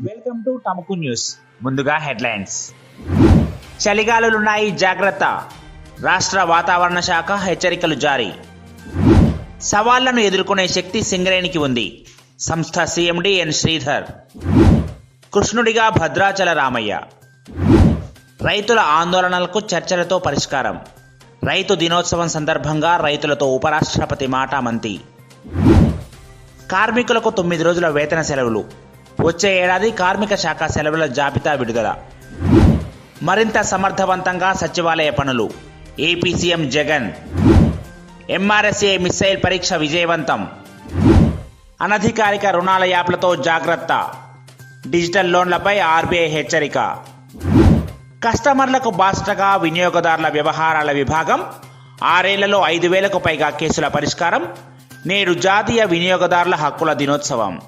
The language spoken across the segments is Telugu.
వెల్కమ్ టు టమకు న్యూస్ ముందుగా హెడ్లైన్స్ చలిగాలులున్నాయి జాగ్రత్త. రాష్ట్ర వాతావరణ శాఖ హెచ్చరికలు జారీ. సవాళ్ళను ఎదుర్కొనే శక్తి సింగరేణికి ఉంది. సంస్థ సీఎండి ఎన్ శ్రీధర్. కృష్ణుడిగా భద్రాచల రామయ్య. రైతుల ఆందోళనలకు చర్చలతో పరిష్కారం. రైతు దినోత్సవం సందర్భంగా రైతులతో ఉపరాష్ట్రపతి మాటామంతి కార్మికులకు తొమ్మిది రోజుల వేతన సెలవులు. వచ్చే ఏడాది కార్మిక శాఖ సెలవుల జాబితా విడుదల. మరింత సమర్థవంతంగా సచివాలయ పనులు. AP CM Jagan. MRSA missile పరీక్ష విజయవంతం. అనధికారిక రుణాల యాప్లతో జాగ్రత్త. డిజిటల్ లోన్లపై ఆర్బీఐ హెచ్చరిక. కస్టమర్లకు బాసటగా వినియోగదారుల వ్యవహారాల విభాగం ఆరేళ్ళలో ఐదు వేలకు పైగా కేసుల పరిష్కారం నేడు జాతీయ వినియోగదారుల హక్కుల దినోత్సవం.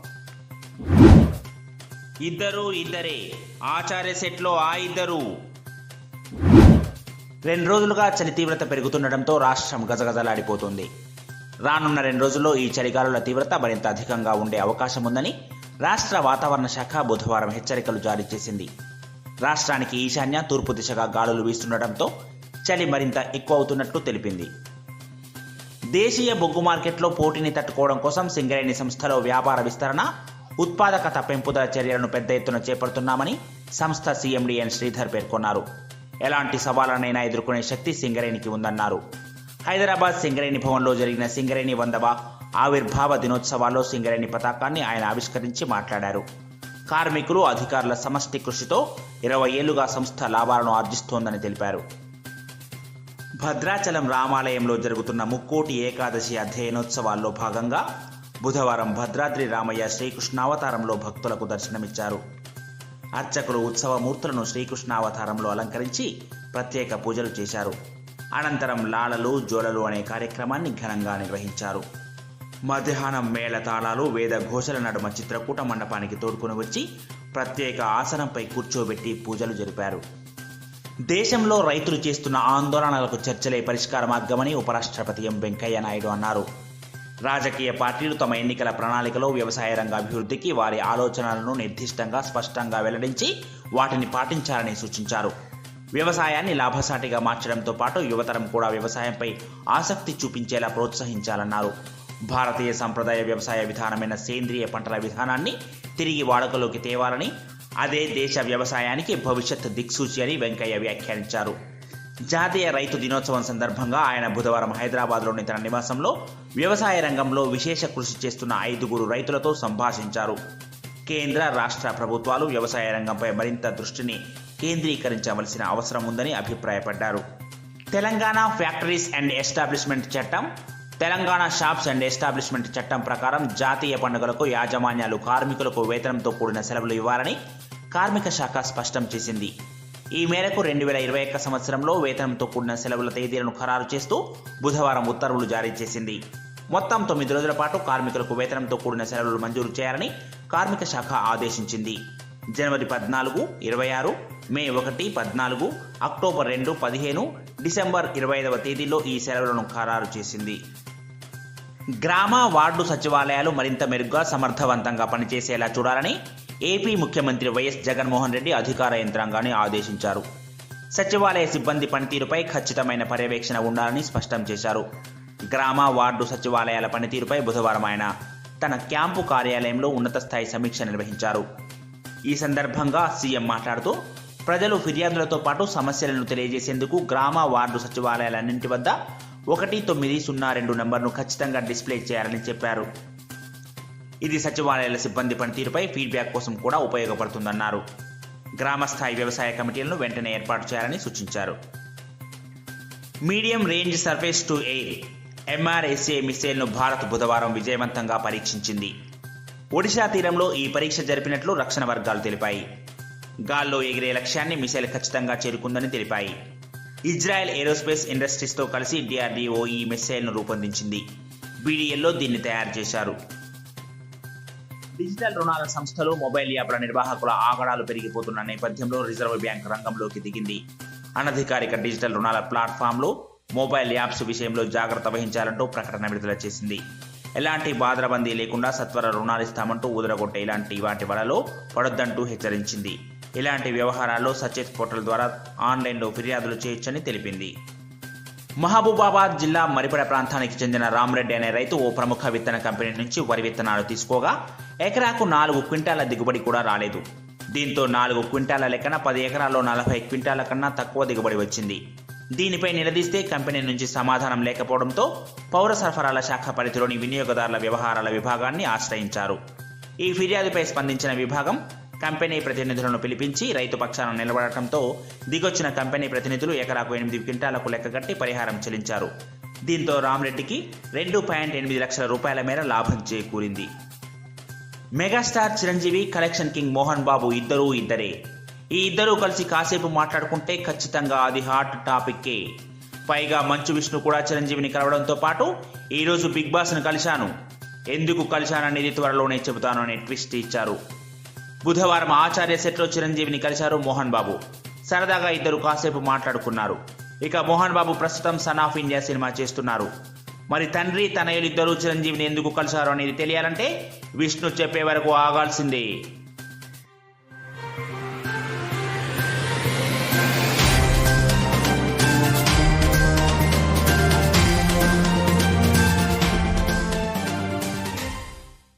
ఇద్దరు ఇద్దరే ఆచార్య సెట్లో ఆ ఇద్దరు. రెండు రోజులుగా చలి తీవ్రత పెరుగుతుండటంతో రాష్ట్రం గజగజలాడిపోతుంది. రానున్న రెండు రోజుల్లో ఈ చలిగాలుల తీవ్రత మరింత అధికంగా ఉండే అవకాశం ఉందని రాష్ట్ర వాతావరణ శాఖ బుధవారం హెచ్చరికలు జారీ చేసింది. రాష్ట్రానికి ఈశాన్య తూర్పు దిశగా గాలులు వీస్తుండటంతో చలి మరింత ఎక్కువ అవుతున్నట్లు తెలిపింది. దేశీయ బొగ్గు మార్కెట్లో పోటీని తట్టుకోవడం కోసం సింగరేణి సంస్థలో వ్యాపార విస్తరణ ఉత్పాదకత పెంపుదల చర్యలను పెద్ద ఎత్తున చేపడుతున్నామని సంస్థ సీఎండీఎన్ శ్రీధర్ పేర్కొన్నారు. ఎలాంటి సవాళ్ళనైనా ఎదుర్కొనే శక్తి సింగరేణికి ఉందన్నారు. హైదరాబాద్ సింగరేణి భవన్లో జరిగిన సింగరేణి వందవ ఆవిర్భావ దినోత్సవాల్లో సింగరేణి పతాకాన్ని ఆయన ఆవిష్కరించి మాట్లాడారు. కార్మికులు అధికారుల సమష్టి కృషితో ఇరవై ఏళ్ళుగా సంస్థ లాభాలను ఆర్జిస్తోందని తెలిపారు. భద్రాచలం రామాలయంలో జరుగుతున్న ముక్కోటి ఏకాదశి అధ్యయనోత్సవాల్లో భాగంగా బుధవారం భద్రాద్రి రామయ్య శ్రీకృష్ణావతారంలో భక్తులకు దర్శనమిచ్చారు. అర్చకులు ఉత్సవ మూర్తులను శ్రీకృష్ణావతారంలో అలంకరించి ప్రత్యేక పూజలు చేశారు. అనంతరం లాలలు జోలలు అనే కార్యక్రమాన్ని ఘనంగా నిర్వహించారు. మధ్యాహ్నం మేళ తాళాలు వేద ఘోషల నడుమ చిత్రకూట మండపానికి తోడుకుని వచ్చి ప్రత్యేక ఆసనంపై కూర్చోబెట్టి పూజలు జరిపారు. దేశంలో రైతులు చేస్తున్న ఆందోళనలకు చర్చలే పరిష్కార మార్గమని ఉపరాష్ట్రపతి ఎం వెంకయ్య నాయుడు అన్నారు. రాజకీయ పార్టీలు తమ ఎన్నికల ప్రణాళికలో వ్యవసాయ రంగ అభివృద్ధికి వారి ఆలోచనలను నిర్దిష్టంగా స్పష్టంగా వెల్లడించి వాటిని పాటించాలని సూచించారు. వ్యవసాయాన్ని లాభసాటిగా మార్చడంతో పాటు యువతరం కూడా వ్యవసాయంపై ఆసక్తి చూపించేలా ప్రోత్సహించాలన్నారు. భారతీయ సంప్రదాయ వ్యవసాయ విధానమైన సేంద్రియ పంటల విధానాన్ని తిరిగి వాడుకలోకి తేవాలని అదే దేశ వ్యవసాయానికి భవిష్యత్ దిక్సూచి అని వెంకయ్య వ్యాఖ్యానించారు. జాతీయ రైతు దినోత్సవం సందర్భంగా ఆయన బుధవారం హైదరాబాద్లోని తన నివాసంలో వ్యవసాయ రంగంలో విశేష కృషి చేస్తున్న ఐదుగురు రైతులతో సంభాషించారు. కేంద్ర రాష్ట్ర ప్రభుత్వాలు వ్యవసాయ రంగంపై మరింత దృష్టిని కేంద్రీకరించవలసిన అవసరం ఉందని అభిప్రాయపడ్డారు. తెలంగాణ ఫ్యాక్టరీస్ అండ్ ఎస్టాబ్లిష్మెంట్ చట్టం తెలంగాణ షాప్స్ అండ్ ఎస్టాబ్లిష్మెంట్ చట్టం ప్రకారం జాతీయ పండుగలకు యాజమాన్యాలు కార్మికులకు వేతనంతో కూడిన సెలవులు ఇవ్వాలని కార్మిక శాఖ స్పష్టం చేసింది. ఈ మేరకు రెండు వేల ఇరవై ఒక్క సంవత్సరంలో వేతనంతో కూడిన సెలవుల తేదీలను ఖరారు చేస్తూ బుధవారం ఉత్తర్వులు జారీ చేసింది. మొత్తం తొమ్మిది రోజుల పాటు కార్మికులకు వేతనంతో కూడిన సెలవులు మంజూరు చేయాలని కార్మిక శాఖ ఆదేశించింది. జనవరి పద్నాలుగు ఇరవై ఆరు మే ఒకటి పద్నాలుగు అక్టోబర్ రెండు పదిహేను డిసెంబర్ ఇరవై ఐదవ తేదీలో ఈ సెలవులను ఖరారు చేసింది. గ్రామ వార్డు సచివాలయాలు మరింత మెరుగ్గా సమర్థవంతంగా పనిచేసేలా చూడాలని ఏపీ ముఖ్యమంత్రి వైఎస్ జగన్మోహన్ రెడ్డి అధికార యంత్రాంగాన్ని ఆదేశించారు. సచివాలయ సిబ్బంది పనితీరుపై ఖచ్చితమైన పర్యవేక్షణ ఉండాలని స్పష్టం చేశారు. గ్రామ వార్డు సచివాలయాల పనితీరుపై బుధవారం ఆయన తన క్యాంపు కార్యాలయంలో ఉన్నత స్థాయి సమీక్ష నిర్వహించారు. ఈ సందర్భంగా సీఎం మాట్లాడుతూ ప్రజలు ఫిర్యాదులతో పాటు సమస్యలను తెలియజేసేందుకు గ్రామ వార్డు సచివాలయాలన్నింటి వద్ద ఒకటి తొమ్మిది సున్నా రెండు నంబర్ను ఖచ్చితంగా డిస్ప్లే చేయాలని చెప్పారు. ఇది సచివాలయాల సిబ్బంది పనితీరుపై ఫీడ్బ్యాక్ కోసం కూడా ఉపయోగపడుతుందన్నారు. గ్రామస్థాయి వ్యవసాయ కమిటీలను వెంటనే ఏర్పాటు చేయాలని సూచించారు. Medium range surface to air MRSA మిసైల్ను Bharat బుధవారం విజయవంతంగా పరీక్షించింది. ఒడిశా తీరంలో ఈ పరీక్ష జరిపినట్లు రక్షణ వర్గాలు తెలిపాయి. గాల్లో ఎగిరే లక్ష్యాన్ని మిసైల్ ఖచ్చితంగా చేరుకుందని తెలిపాయి. ఇజ్రాయెల్ ఏరోస్పేస్ ఇండస్ట్రీస్తో కలిసి డిఆర్డీఓ ఈ మిసైల్ను రూపొందించింది. బీడీఎల్లో దీన్ని తయారు చేశారు. డిజిటల్ రుణాల సంస్థలు మొబైల్ యాప్ల నిర్వాహకుల ఆగడాలు పెరిగిపోతున్న నేపథ్యంలో రిజర్వ్ బ్యాంక్ రంగంలోకి దిగింది. అనధికారిక డిజిటల్ రుణాల ప్లాట్ఫామ్లు మొబైల్ యాప్స్ విషయంలో జాగ్రత్త వహించాలంటూ ప్రకటన విడుదల చేసింది. ఎలాంటి బాధరబందీ లేకుండా సత్వర రుణాలు ఇస్తామంటూ ఊదరగొట్టే ఇలాంటి వాటి వలలో పడొద్దంటూ హెచ్చరించింది. ఇలాంటి వ్యవహారాల్లో సచేత్ పోర్టల్ ద్వారా ఆన్లైన్లో ఫిర్యాదులు చేయొచ్చని తెలిపింది. మహబూబాబాద్ జిల్లా మరిపడ ప్రాంతానికి చెందిన రామరెడ్డి అనే రైతు ఓ ప్రముఖ విత్తన కంపెనీ నుంచి వరి విత్తనాలు తీసుకోగా ఎకరాకు నాలుగు క్వింటాల దిగుబడి కూడా రాలేదు. దీంతో నాలుగు క్వింటాల లెక్కన పది ఎకరాల్లో నలభై క్వింటాల కన్నా తక్కువ దిగుబడి వచ్చింది. దీనిపై నిలదీస్తే కంపెనీ నుంచి సమాధానం లేకపోవడంతో పౌర సరఫరాల శాఖ పరిధిలోని వినియోగదారుల వ్యవహారాల విభాగాన్ని ఆశ్రయించారు. ఈ ఫిర్యాదుపై స్పందించిన విభాగం కంపెనీ ప్రతినిధులను పిలిపించి రైతు పక్షాన నిలబడటంతో దిగొచ్చిన కంపెనీ ప్రతినిధులు ఎకరాకు ఎనిమిది క్వింటాలకు లెక్కగట్టి పరిహారం చెల్లించారు. దీంతో రామ్రెడ్డికి రెండు పాయింట్ ఎనిమిది లక్షల రూపాయల మేర లాభం చేకూరింది. Megastar Chiranjeevi collection king Mohan Babu ఇద్దరూ ఇద్దరే ఈ ఇద్దరూ కలిసి కాసేపు మాట్లాడుకుంటే ఖచ్చితంగా అది హాట్ టాపిక్కే. పైగా మంచు విష్ణు కూడా చిరంజీవిని కలవడంతో పాటు ఈరోజు బిగ్ బాస్ను కలిశాను. ఎందుకు కలిశాననేది త్వరలోనే చెబుతాను అనే ట్విస్ట్ ఇచ్చారు. బుధవారం ఆచార్య సెట్లో చిరంజీవిని కలిశారు మోహన్ బాబు. సరదాగా ఇద్దరు కాసేపు మాట్లాడుకున్నారు. ఇక మోహన్ బాబు ప్రస్తుతం సన్ ఆఫ్ ఇండియా సినిమా చేస్తున్నారు. మరి తండ్రి తనయులిద్దరూ చిరంజీవిని ఎందుకు కలిశారు అనేది తెలియాలంటే విష్ణు చెప్పే వరకు ఆగాల్సిందే.